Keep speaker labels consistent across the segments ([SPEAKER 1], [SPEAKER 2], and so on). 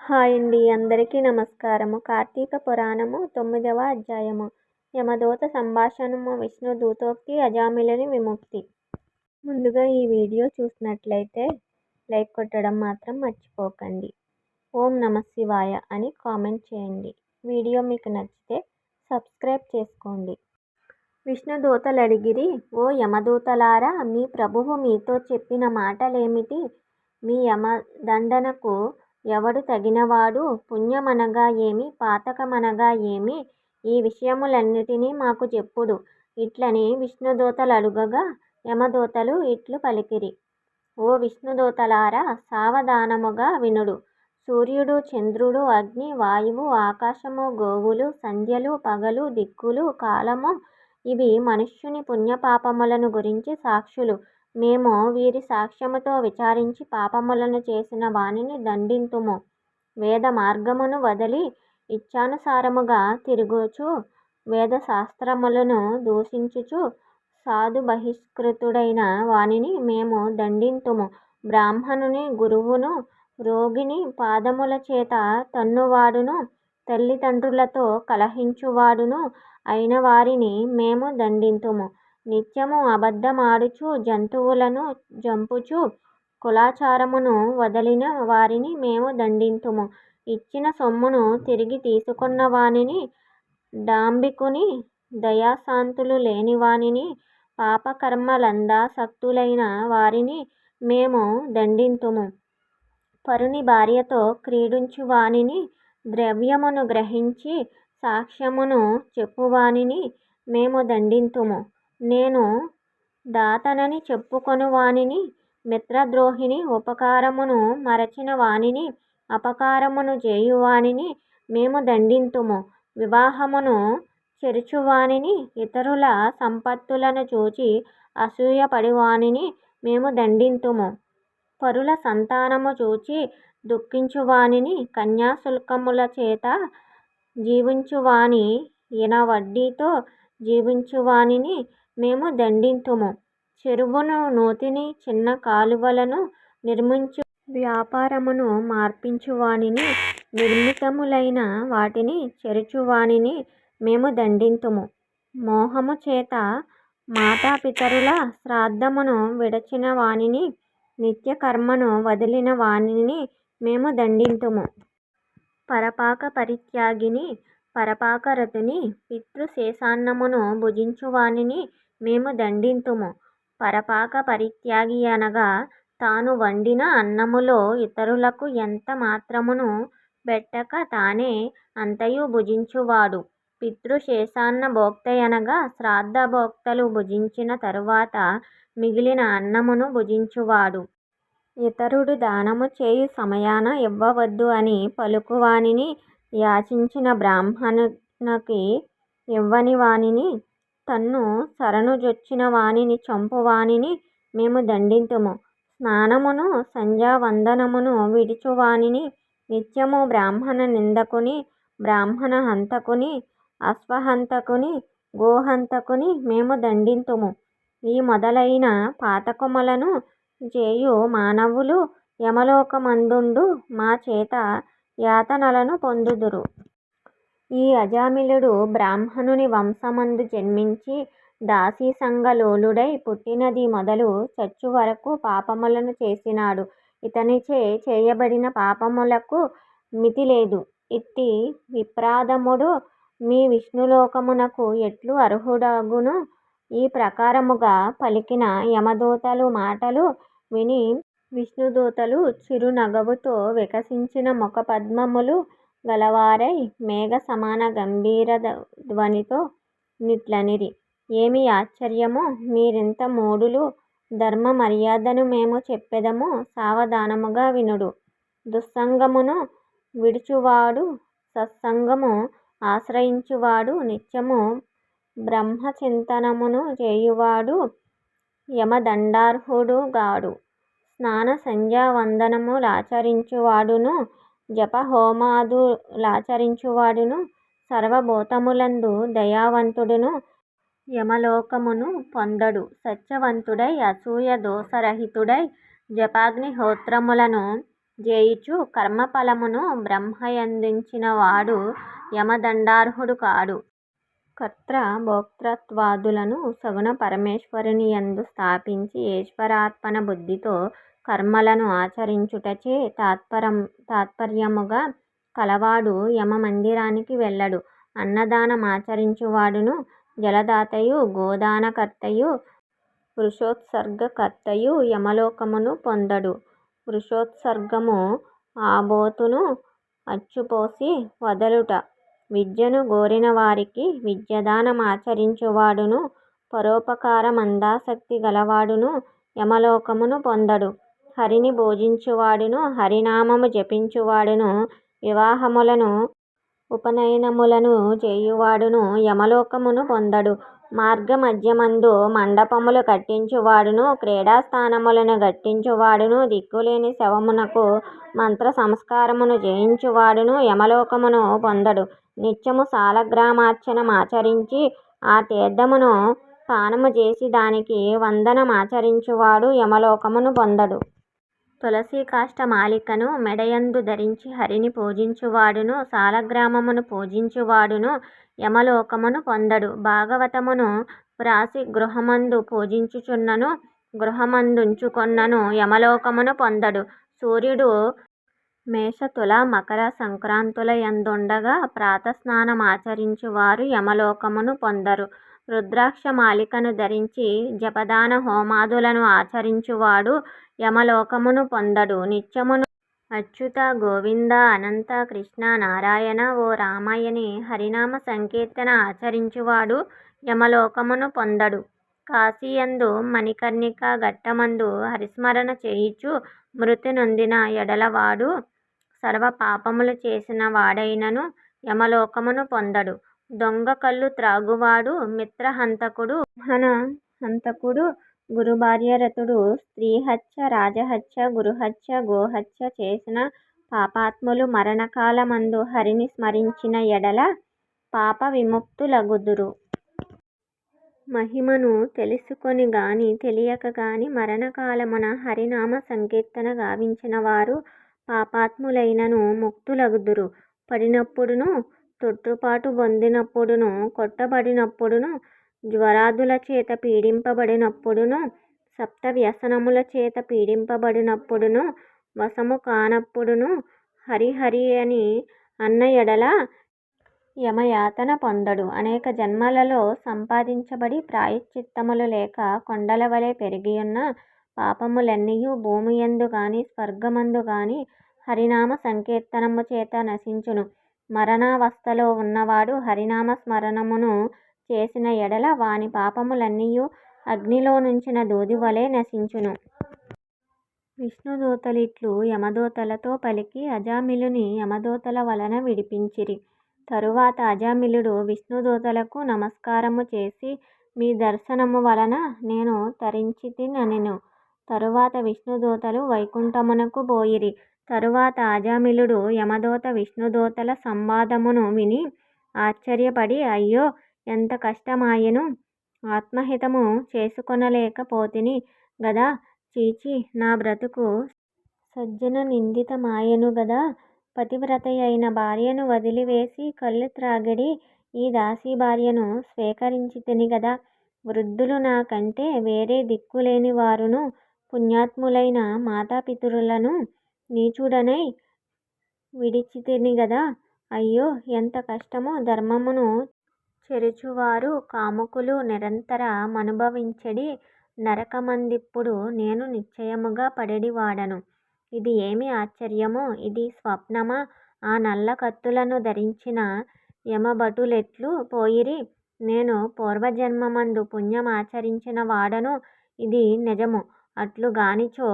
[SPEAKER 1] Hi అండి. అందరికీ నమస్కారము. కార్తీక పురాణము తొమ్మిదవ అధ్యాయము. యమదూత సంభాషణము విష్ణు దూతోక్తి అజామిలని విముక్తి. ముందుగా ఈ వీడియో చూసినట్లయితే లైక్ కొట్టడం మాత్రం మర్చిపోకండి. ఓం నమ శివాయ అని కామెంట్ చేయండి. వీడియో మీకు నచ్చితే సబ్స్క్రైబ్ చేసుకోండి. విష్ణుదూతలు అడిగిరి ఓ యమదూతలారా మీ ప్రభువు మీతో చెప్పిన మాటలేమిటి? మీ యమ దండనకు ఎవడు తగినవాడు పుణ్యమనగా ఏమి పాతకమనగా ఏమి? ఈ విషయములన్నిటినీ మాకు చెప్పుడు. ఇట్లని విష్ణుదూతలడుగగా యమదూతలు ఇట్లు పలికిరి. ఓ విష్ణుదూతలారా సావధానముగా వినుడు. సూర్యుడు చంద్రుడు అగ్ని వాయువు ఆకాశము గోవులు సంధ్యలు పగలు దిక్కులు కాలము ఇవి మనుష్యుని పుణ్యపాపములను గురించి సాక్షులు. మేము వీరి సాక్ష్యముతో విచారించి పాపములను చేసిన వానిని దండింతుము. వేద మార్గమును వదిలి ఇచ్ఛానుసారముగా తిరుగుచు వేద శాస్త్రములను దూషించుచు సాధు బహిష్కృతుడైన వానిని మేము దండింతుము. బ్రాహ్మణుని గురువును రోగిని పాదముల చేత తన్నువాడును తల్లిదండ్రులతో కలహించువాడును అయిన వారిని మేము దండింతుము. నిత్యము అబద్ధమాడుచు జంతువులను జంపుచు కులాచారమును వదలిన వారిని మేము దండింతుము. ఇచ్చిన సొమ్మును తిరిగి తీసుకున్న వానిని డాంబికుని దయాశాంతులు లేని వానిని పాపకర్మలందాసక్తులైన వారిని మేము దండింతుము. పరుని భార్యతో క్రీడించు వానిని ద్రవ్యమును గ్రహించి సాక్ష్యమును చెప్పువానిని మేము దండింతుము. నేను దాతనని చెప్పుకొను వానిని మిత్రద్రోహిని ఉపకారమును మరచిన వానిని అపకారమును చేయువానిని మేము దండింతుము. వివాహమును చెరుచువానిని ఇతరుల సంపత్తులను చూచి అసూయపడివానిని మేము దండింతుము. పరుల సంతానము చూచి దుఃఖించువానిని కన్యాశుల్కముల చేత జీవించువాని ఇన వడ్డీతో జీవించువానిని మేము దండింతుము. చెరువును నూతిని చిన్న కాలువలను నిర్మించు వ్యాపారమును మార్పించువానిని నిర్మితములైన వాటిని చెరచువానిని మేము దండింతుము. మోహము చేత మాతాపితరుల శ్రాద్ధమును విడచిన వానిని నిత్యకర్మను వదిలిన వానిని మేము దండింతుము. పరపాక పరిత్యాగిని పరపాకరతుని పితృశేషాన్నమును భుజించువానిని మేము దండింతుము. పరపాక పరిత్యాగి అనగా తాను వండిన అన్నములో ఇతరులకు ఎంత మాత్రమును బెట్టక తానే అంతయు భుజించువాడు. పితృశేషాన్న భోక్తయనగా శ్రాద్ధ భోక్తలు భుజించిన తరువాత మిగిలిన అన్నమును భుజించువాడు. ఇతరుడు దానము చేయు సమయాన ఇవ్వవద్దు అని పలుకువానిని యాచించిన బ్రాహ్మణునికి ఇవ్వని వానిని తన్ను శరణుజొచ్చిన వానిని చంపువానిని మేము దండింతుము. స్నానమును సంధ్యావందనమును విడుచువానిని నిత్యము బ్రాహ్మణ నిందకుని బ్రాహ్మణ హంతకుని అశ్వహంతకుని గోహంతకుని మేము దండింతుము. ఈ మొదలైన పాతకుమలను చేయు మానవులు యమలోకమందుండు మా చేత యాతనలను పొందుదురు. ఈ అజామిళుడు బ్రాహ్మణుని వంశమందు జన్మించి దాసీసంగలోలుడై పుట్టినది మొదలు చచ్చు వరకు పాపములను చేసినాడు. ఇతనిచే చేయబడిన పాపములకు మితి లేదు ఇట్టి విప్రాధముడు మీ విష్ణులోకమునకు ఎట్లు అర్హుడగును? ఈ ప్రకారముగా పలికిన యమదూతలు మాటలు విని విష్ణుదూతలు చిరునగవుతో వికసించిన ముఖపద్మములు గలవారై మేఘ సమాన గంభీర ధ్వనితో నిట్లనిరి. ఏమి ఆశ్చర్యము మీరింత మోడులు ధర్మ మర్యాదను మేము చెప్పెదము సావధానముగా వినుడు. దుస్సంగమును విడుచువాడు సత్సంగము ఆశ్రయించువాడు నిత్యము బ్రహ్మచింతనమును చేయువాడు యమదండార్హుడుగాడు. స్నాన సంధ్యావందనములాచరించువాడును జపహోమాదులాచరించువాడును సర్వభూతములందు దయావంతుడును యమలోకమును పొందడు సత్యవంతుడై అసూయ దోషరహితుడై జపాగ్నిహోత్రములను జేయుచు కర్మఫలమును బ్రహ్మయందించినవాడు యమదండార్హుడు కాడు. కర్త భోక్తృత్వాదులను సగుణ పరమేశ్వరునియందు స్థాపించి ఈశ్వరార్పణ బుద్ధితో కర్మలను ఆచరించుటచే తాత్పరం తాత్పర్యముగా కలవాడు యమ మందిరానికి వెళ్ళడు. అన్నదానమాచరించువాడును జలదాతయు గోదానకర్తయు వృషోత్సర్గకర్తయు యమలోకమును పొందడు. వృషోత్సర్గము ఆబోతును అచ్చుపోసి వదలుట విద్యను గోరిన వారికి విద్యదానమాచరించువాడును పరోపకార మందాసక్తి గలవాడును యమలోకమును పొందడు. హరిని భోజించువాడును హరినామము జపించువాడును వివాహములను ఉపనయనములను చేయువాడును యమలోకమును పొందడు. మార్గ మధ్యమందు మండపములు కట్టించువాడును క్రీడాస్థానములను గట్టించువాడును దిక్కులేని శవమునకు మంత్ర సంస్కారమును చేయించువాడును యమలోకమును పొందడు. నిత్యము సాలగ్రామార్చన ఆచరించి ఆ తీర్థమును పానము చేసి దానికి వందనమాచరించువాడు యమలోకమును పొందడు. తులసీకాష్ట మాలికను మెడయందు ధరించి హరిని పూజించువాడును సాలగ్రామమును పూజించువాడును యమలోకమును పొందడు. భాగవతమును వ్రాసి గృహమందు పూజించుచున్నను గృహమందుంచుకొన్నను యమలోకమును పొందడు. సూర్యుడు మేషతుల మకర సంక్రాంతులయందుండగా ప్రాతస్నాన మాచరించువారు యమలోకమును పొందరు. రుద్రాక్ష మాలికను ధరించి జపదాన హోమాదులను ఆచరించువాడు యమలోకమును పొందడు. నిత్యమును అచ్యుత గోవింద అనంత కృష్ణ నారాయణ ఓ రామయని హరినామ సంకీర్తన ఆచరించువాడు యమలోకమును పొందడు. కాశీయందు మణికర్ణిక ఘట్టమందు హరిస్మరణ చేయుచు మృతి నొందిన ఎడల వాడు సర్వ పాపములు చేసిన వాడైనను యమలోకమును పొందడు. దొంగ త్రాగువాడు మిత్రహంతకుడు మన హంతకుడు గురుభార్యారతుడు స్త్రీహత్య రాజహత్య గురుహత్య గోహత్య చేసిన పాపాత్ములు మరణకాలమందు హరిని స్మరించిన ఎడల పాప విముక్తులగుదురు. మహిమను తెలిసికొని గాని తెలియక గాని మరణకాలమున హరినామ సంకీర్తన గావించినవారు పాపాత్ములైనను ముక్తులగుదురు. పడినప్పుడును తొట్రుపాటు పొందినప్పుడును కొట్టబడినప్పుడును జ్వరాదులచేత పీడింపబడినప్పుడును సప్త వ్యసనముల చేత పీడింపబడినప్పుడును వశము కానప్పుడును హరిహరి అని అన్న ఎడల యమయాతన పొందడు. అనేక జన్మలలో సంపాదించబడి ప్రాయశ్చిత్తములు లేక కొండల కొండలవలె పెరిగియున్న పాపములన్నీయు భూమియందు గాని స్వర్గమందు గాని హరినామ సంకీర్తనము చేత నశించును. మరణావస్థలో ఉన్నవాడు హరినామ స్మరణమును చేసిన ఎడల వాని పాపములన్నీయు అగ్నిలోనుంచిన దూదివలె నశించును. విష్ణుదూతలిట్లు యమదూతలతో పలికి అజామిలుని యమదూతల వలన విడిపించిరి. తరువాత అజామిలుడు విష్ణుదూతలకు నమస్కారము చేసి మీ దర్శనము వలన నేను తరించితిననెను. తరువాత విష్ణుదూతలు వైకుంఠమునకు పోయిరి. తరువాత అజామిలుడు యమదూత విష్ణుదూతల సంవాదమును విని ఆశ్చర్యపడి అయ్యో ఎంత కష్టమాయెను. ఆత్మహితము చేసుకొనలేక పోతిని గదా. ఛీ నా బ్రతుకు సజ్జన నిందితమాయెను గదా. పతివ్రతయైన భార్యను వదిలివేసి కళ్ళు త్రాగడి ఈ దాసీ భార్యను స్వీకరించితిని గదా. వృద్ధులు నాకంటే వేరే దిక్కులేని వారును పుణ్యాత్ములైన మాతాపితరులను నీచుడనై విడిచితిని గదా. అయ్యో ఎంత కష్టమో. ధర్మమును చెరుచువారు కాముకులు నిరంతర మనుభవించెడి నరకమందిప్పుడు నేను నిశ్చయముగా పడెడి వాడను. ఇది ఏమి ఆశ్చర్యమో. ఇది స్వప్నమా? ఆ నల్ల కత్తులను ధరించిన యమభటులెట్లు పోయిరి. నేను పూర్వజన్మమందు పుణ్యమాచరించిన వాడను. ఇది నిజము. అట్లు గానిచో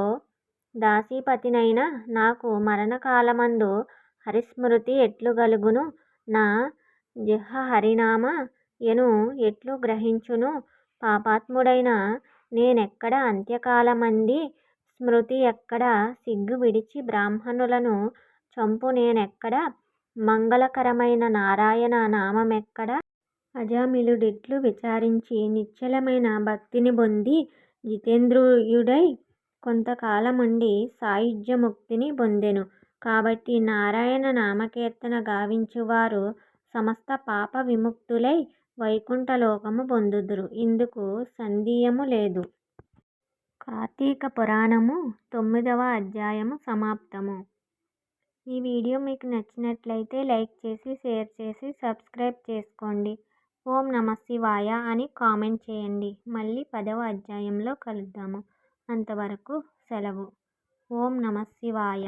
[SPEAKER 1] దాసీపతినైన నాకు మరణకాలమందు హరిస్మృతి ఎట్లు గలుగును? నా జిహ్వ హరినామ యను ఎట్లు గ్రహించును? పాపాత్ముడైన నేనెక్కడ అంత్యకాలమంది? స్మృతి ఎక్కడ సిగ్గు విడిచి బ్రాహ్మణులను చంపు? నేనెక్కడ మంగళకరమైన నారాయణ నామమెక్కడ అజామిలుడిట్లు విచారించి నిశ్చలమైన భక్తిని పొంది జితేంద్రియుడై కొంతకాలముండి సాయుజ్యముక్తిని పొందెను. కాబట్టి నారాయణ నామకీర్తన గావించువారు సమస్త పాప విముక్తులై వైకుంఠలోకము పొందుదురు. ఇందుకు సందేహము లేదు. కార్తీక పురాణము తొమ్మిదవ అధ్యాయము సమాప్తము. ఈ వీడియో మీకు నచ్చినట్లయితే లైక్ చేసి షేర్ చేసి సబ్స్క్రైబ్ చేసుకోండి. ఓం నమశివాయ అని కామెంట్ చేయండి. మళ్ళీ పదవ అధ్యాయంలో కలుద్దాము. అంతవరకు సెలవు. ఓం నమ శివాయ.